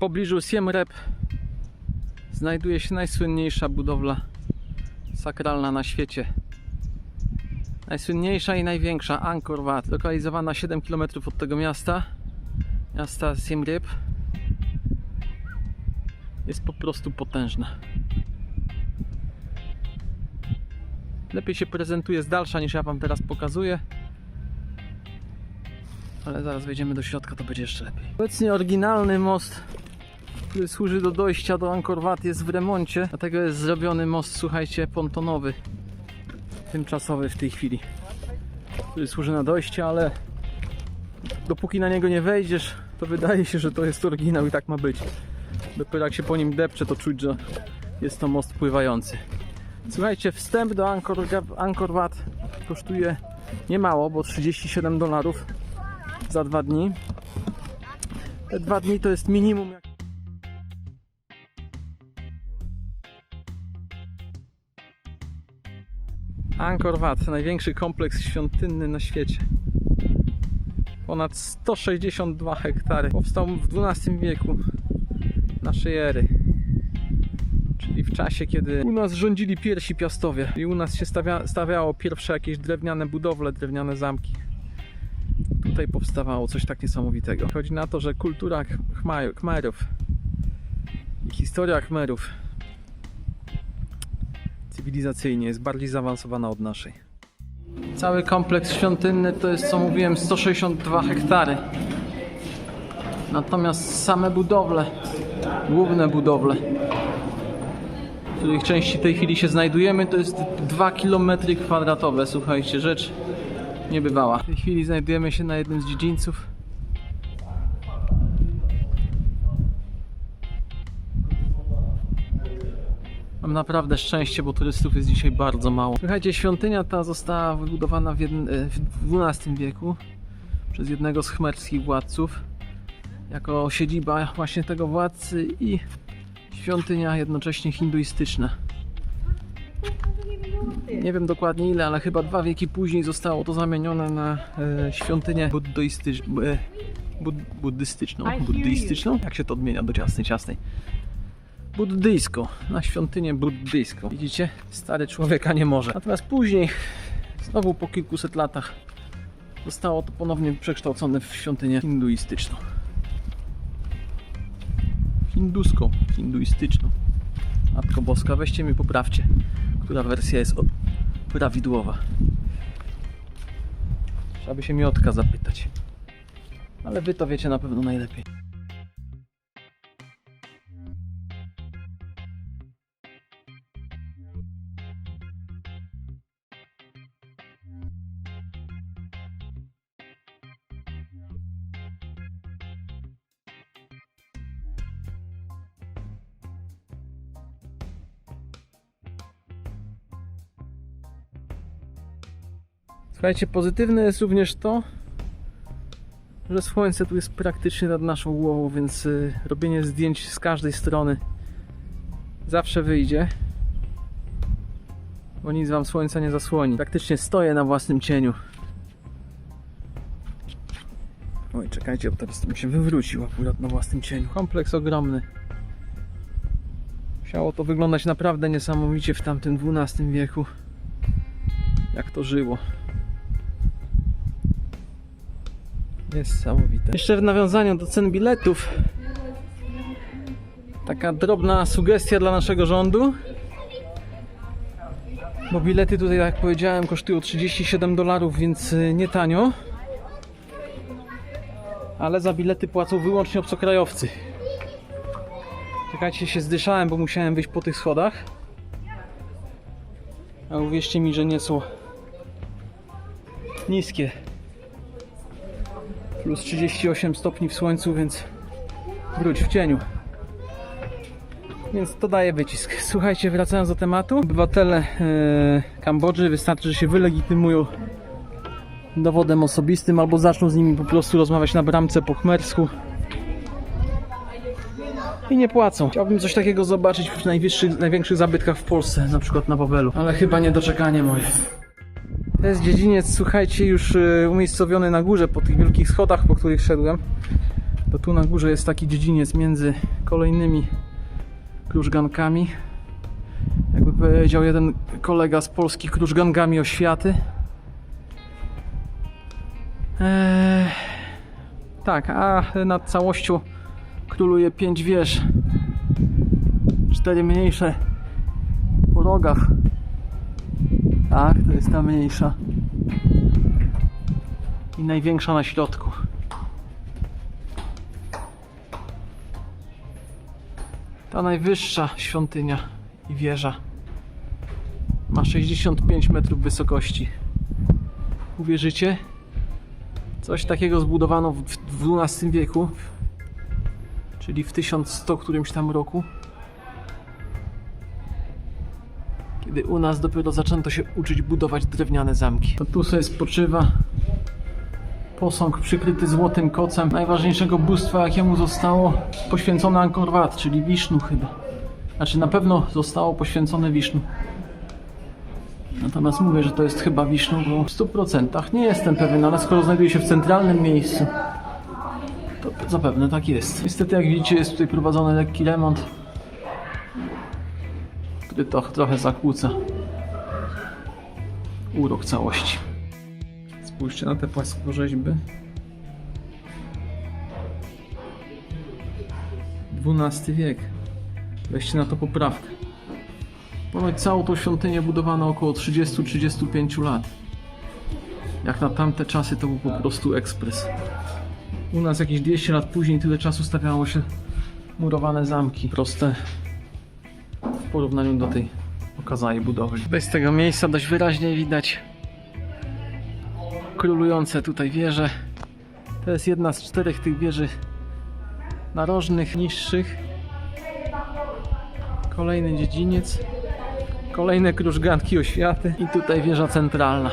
pobliżu Siem Reap znajduje się najsłynniejsza budowla sakralna na świecie. Najsłynniejsza i największa Angkor Wat, lokalizowana 7 km od tego miasta, miasta Siem Reap. Jest po prostu potężna. Lepiej się prezentuje z dalsza niż ja Wam teraz pokazuję. Ale zaraz wejdziemy do środka, to będzie jeszcze lepiej. Obecnie oryginalny most, który służy do dojścia do Angkor Wat jest w remoncie, dlatego jest zrobiony most, słuchajcie, pontonowy. Tymczasowy w tej chwili. Który służy na dojście, ale dopóki na niego nie wejdziesz, to wydaje się, że to jest oryginał i tak ma być. Dopiero jak się po nim depcze, to czuć, że jest to most pływający. Słuchajcie, wstęp do Angkor, Angkor Wat kosztuje niemało, bo 37 dolarów za dwa dni. Te dwa dni to jest minimum. Angkor Wat, największy kompleks świątynny na świecie. Ponad 162 hektary. Powstał w XII wieku naszej ery. Czyli w czasie, kiedy u nas rządzili pierwsi piastowie i u nas się stawia, stawiało pierwsze jakieś drewniane budowle, drewniane zamki. Tutaj powstawało coś tak niesamowitego. Chodzi na to, że kultura Khmer- Khmerów i historia Khmerów cywilizacyjnie jest bardziej zaawansowana od naszej. Cały kompleks świątynny to jest, co mówiłem, 162 hektary. Natomiast same budowle, główne budowle, w których części tej chwili się znajdujemy, to jest 2 km kwadratowe. Słuchajcie, rzecz niebywała. W tej chwili znajdujemy się na jednym z dziedzińców. Mam naprawdę szczęście, bo turystów jest dzisiaj bardzo mało. Słuchajcie, świątynia ta została wybudowana w, jedn- e, w XII wieku przez jednego z chmerskich władców jako siedziba właśnie tego władcy i świątynia jednocześnie hinduistyczna. Nie wiem dokładnie ile, ale chyba dwa wieki później zostało to zamienione na e, świątynię e, bud, buddystyczną. Buddystyczną? Jak się to odmienia do ciasnej, ciasnej? Buddyjską, na świątynię buddyjską. Widzicie? Stary człowieka nie może. Natomiast później, znowu po kilkuset latach, zostało to ponownie przekształcone w świątynię hinduistyczną. Hinduską, hinduistyczną. Matko Boska, weźcie mi poprawcie, która wersja jest prawidłowa. Trzeba by się Miotka zapytać. Ale wy to wiecie na pewno najlepiej. Słuchajcie, pozytywne jest również to, że słońce tu jest praktycznie nad naszą głową, więc y, robienie zdjęć z każdej strony zawsze wyjdzie. Bo nic wam słońca nie zasłoni. Praktycznie stoję na własnym cieniu. Oj, czekajcie, bo teraz to mi się wywrócił akurat na własnym cieniu. Kompleks ogromny. Musiało to wyglądać naprawdę niesamowicie w tamtym XII wieku. Jak to żyło. Niesamowite. Jeszcze w nawiązaniu do cen biletów. Taka drobna sugestia dla naszego rządu. Bo bilety tutaj, jak powiedziałem, kosztują 37 dolarów, więc y, nie tanio. Ale za bilety płacą wyłącznie obcokrajowcy. Czekajcie, się zdyszałem, bo musiałem wyjść po tych schodach. A uwierzcie mi, że nie są niskie plus 38 stopni w słońcu, więc wróć w cieniu. Więc to daje wycisk. Słuchajcie, wracając do tematu. Obywatele e, Kambodży wystarczy, że się wylegitymują dowodem osobistym albo zaczną z nimi po prostu rozmawiać na bramce po khmersku i nie płacą. Chciałbym coś takiego zobaczyć w największych zabytkach w Polsce, na przykład na Wawelu. Ale chyba niedoczekanie moje. To jest dziedziniec, słuchajcie, już y, umiejscowiony na górze po tych wielkich schodach, po których szedłem. To tu na górze jest taki dziedziniec między kolejnymi krużgankami. Jakby powiedział jeden kolega z Polski, krużgankami oświaty. Eee, tak, a nad całością króluje pięć wież. Cztery mniejsze po rogach. Tak, to jest ta mniejsza. I największa na środku. Ta najwyższa świątynia i wieża ma 65 metrów wysokości. Uwierzycie? Coś takiego zbudowano w XII wieku, czyli w 1100 którymś tam roku. Kiedy u nas dopiero zaczęto się uczyć budować drewniane zamki. To tu sobie spoczywa posąg przykryty złotym kocem najważniejszego bóstwa, jakiemu zostało poświęcone Angkor czyli Wisznu chyba. Znaczy na pewno zostało poświęcone Wisznu. Natomiast mówię, że to jest chyba Wisznu, bo w 100% nie jestem pewien, ale skoro znajduje się w centralnym miejscu, to zapewne tak jest. Niestety, jak widzicie, jest tutaj prowadzony lekki remont, to trochę zakłóca urok całości. Spójrzcie na te płaskorzeźby. XII wiek. Weźcie na to poprawkę. Ponoć całą tą świątynię budowano około 30-35 lat. Jak na tamte czasy to był po prostu ekspres. U nas jakieś 200 lat później tyle czasu stawiało się murowane zamki. Proste w porównaniu do tej okazałej budowli. Bez tego miejsca dość wyraźnie widać królujące tutaj wieże. To jest jedna z czterech tych wieży narożnych, niższych. Kolejny dziedziniec. Kolejne krużganki oświaty. I tutaj wieża centralna.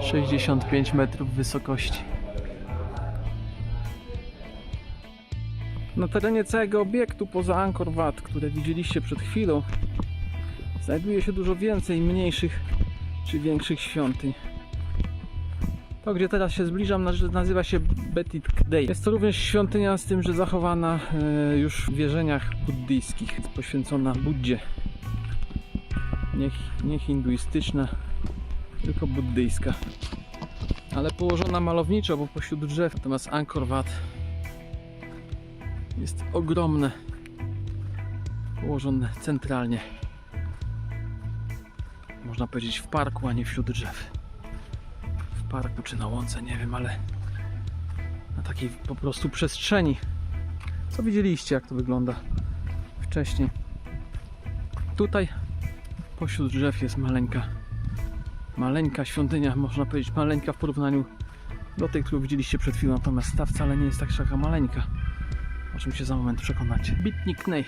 65 metrów wysokości. Na terenie całego obiektu poza Angkor Wat, które widzieliście przed chwilą, znajduje się dużo więcej mniejszych czy większych świątyń. To, gdzie teraz się zbliżam, nazy- nazywa się Betit Kdei. Jest to również świątynia z tym, że zachowana e, już w wierzeniach buddyjskich, jest poświęcona Buddzie. Nie, nie hinduistyczna, tylko buddyjska. Ale położona malowniczo, bo pośród drzew. Natomiast Angkor Wat jest ogromne, położone centralnie. Można powiedzieć w parku, a nie wśród drzew w parku czy na łące, nie wiem, ale na takiej po prostu przestrzeni. Co widzieliście, jak to wygląda wcześniej. Tutaj pośród drzew jest maleńka, maleńka świątynia, można powiedzieć maleńka w porównaniu do tej, którą widzieliście przed chwilą, natomiast ta wcale nie jest tak taka maleńka. O czym się za moment przekonacie. Bitnik Knei.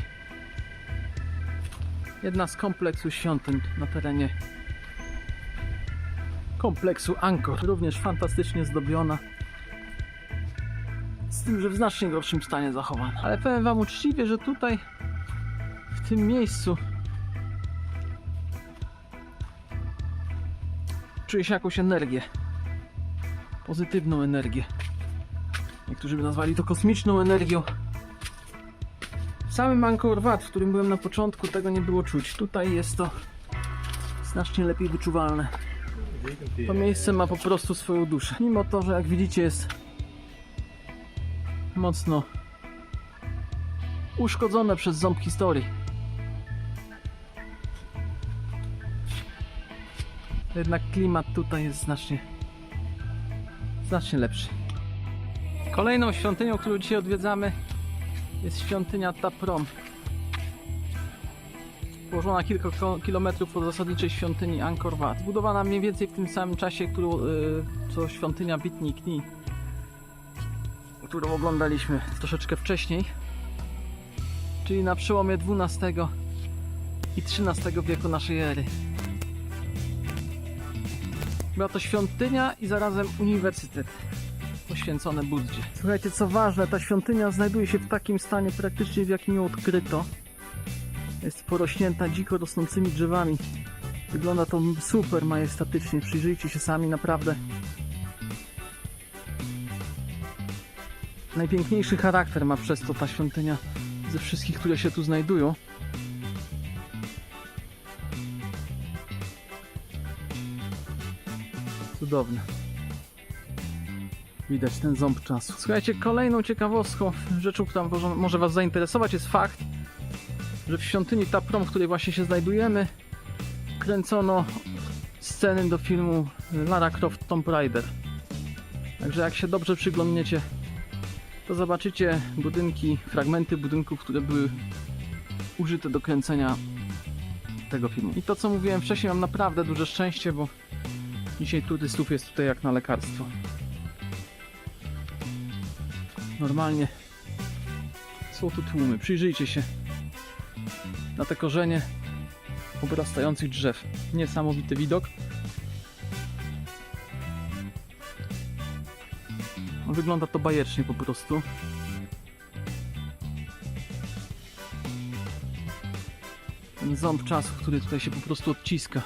Jedna z kompleksu świątyń na terenie kompleksu Angkor. Również fantastycznie zdobiona. Z tym, że w znacznie gorszym stanie zachowana. Ale powiem Wam uczciwie, że tutaj, w tym miejscu, czuję się jakąś energię. Pozytywną energię. Niektórzy by nazwali to kosmiczną energią. Samym Angkor Wat, w którym byłem na początku, tego nie było czuć. Tutaj jest to znacznie lepiej wyczuwalne. To miejsce ma po prostu swoją duszę. Mimo to, że jak widzicie jest mocno uszkodzone przez ząb historii. Jednak klimat tutaj jest znacznie znacznie lepszy. Kolejną świątynią, którą dzisiaj odwiedzamy jest świątynia Taprom. Położona kilka kilometrów od zasadniczej świątyni Angkor Wat. Zbudowana mniej więcej w tym samym czasie, którą, y, co świątynia Bitni Kni, którą oglądaliśmy troszeczkę wcześniej. Czyli na przełomie XII i XIII wieku naszej ery. Była to świątynia i zarazem uniwersytet poświęcone Buddzie. Słuchajcie, co ważne, ta świątynia znajduje się w takim stanie praktycznie w jakim ją odkryto. Jest porośnięta dziko rosnącymi drzewami. Wygląda to super majestatycznie. Przyjrzyjcie się sami, naprawdę. najpiękniejszy charakter ma przez to ta świątynia ze wszystkich, które się tu znajdują. Cudowne. Widać ten ząb czasu. Słuchajcie, kolejną ciekawostką, rzeczą, która może, Was zainteresować, jest fakt, że w świątyni Taprom, w której właśnie się znajdujemy, kręcono sceny do filmu Lara Croft Tomb Raider. Także jak się dobrze przyglądniecie, to zobaczycie budynki, fragmenty budynków, które były użyte do kręcenia tego filmu. I to co mówiłem wcześniej, mam naprawdę duże szczęście, bo dzisiaj turystów jest tutaj jak na lekarstwo. Normalnie są tu tłumy. Przyjrzyjcie się na te korzenie obrastających drzew. Niesamowity widok. Wygląda to bajecznie po prostu. Ten ząb czasu, który tutaj się po prostu odciska.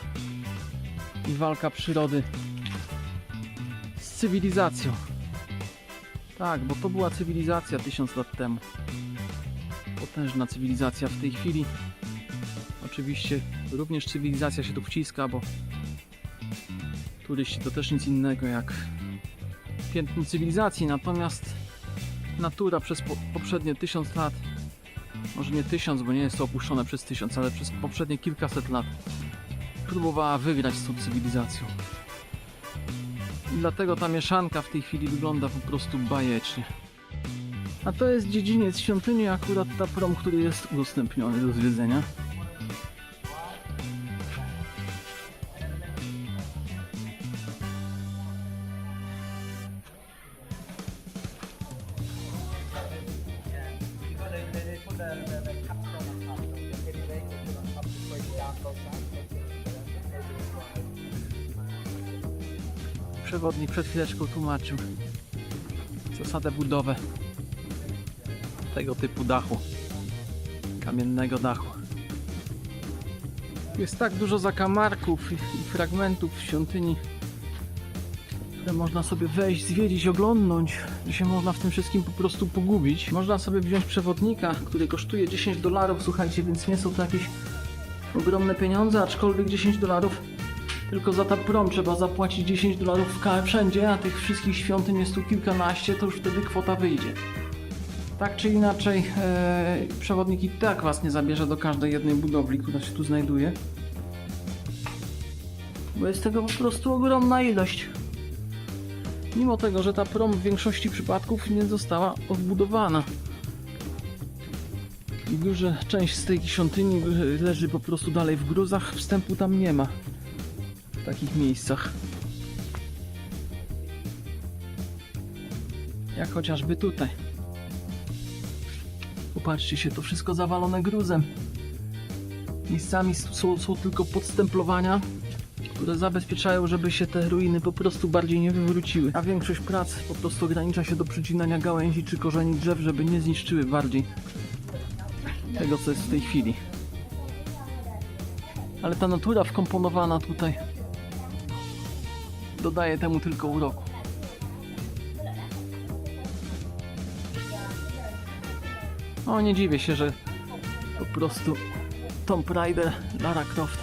I walka przyrody z cywilizacją. Tak, bo to była cywilizacja tysiąc lat temu. Potężna cywilizacja w tej chwili. Oczywiście również cywilizacja się tu wciska, bo turyści to też nic innego jak piętno cywilizacji, natomiast natura przez po, poprzednie tysiąc lat, może nie tysiąc, bo nie jest to opuszczone przez tysiąc, ale przez poprzednie kilkaset lat próbowała wygrać z tą cywilizacją. Dlatego ta mieszanka w tej chwili wygląda po prostu bajecznie. A to jest dziedziniec świątyni, akurat ta prom, który jest udostępniony do zwiedzenia. Przewodnik przed chwileczką tłumaczył zasadę budowy tego typu dachu, kamiennego dachu. Jest tak dużo zakamarków i, fragmentów w świątyni, które można sobie wejść, zwiedzić, oglądnąć, że się można w tym wszystkim po prostu pogubić. Można sobie wziąć przewodnika, który kosztuje 10 dolarów, słuchajcie, więc nie są to jakieś ogromne pieniądze, aczkolwiek 10 dolarów tylko za ta prom trzeba zapłacić 10 dolarów w ka- wszędzie, a tych wszystkich świątyń jest tu kilkanaście, to już wtedy kwota wyjdzie. Tak czy inaczej, e, przewodnik i tak was nie zabierze do każdej jednej budowli, która się tu znajduje. Bo jest tego po prostu ogromna ilość. Mimo tego, że ta prom w większości przypadków nie została odbudowana. Duża część z tej świątyni leży po prostu dalej w gruzach, wstępu tam nie ma takich miejscach. Jak chociażby tutaj. Popatrzcie się, to wszystko zawalone gruzem. Miejscami są, są tylko podstemplowania, które zabezpieczają, żeby się te ruiny po prostu bardziej nie wywróciły. A większość prac po prostu ogranicza się do przycinania gałęzi czy korzeni drzew, żeby nie zniszczyły bardziej tego, co jest w tej chwili. Ale ta natura wkomponowana tutaj dodaje temu tylko uroku. O, nie dziwię się, że po prostu Tomb Raider, Lara Croft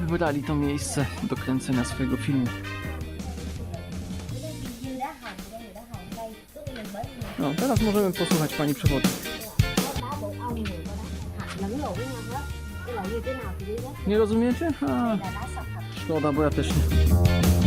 wybrali to miejsce do kręcenia swojego filmu. No, teraz możemy posłuchać pani przewodnik. Nie rozumiecie? A, szkoda, bo ja też nie.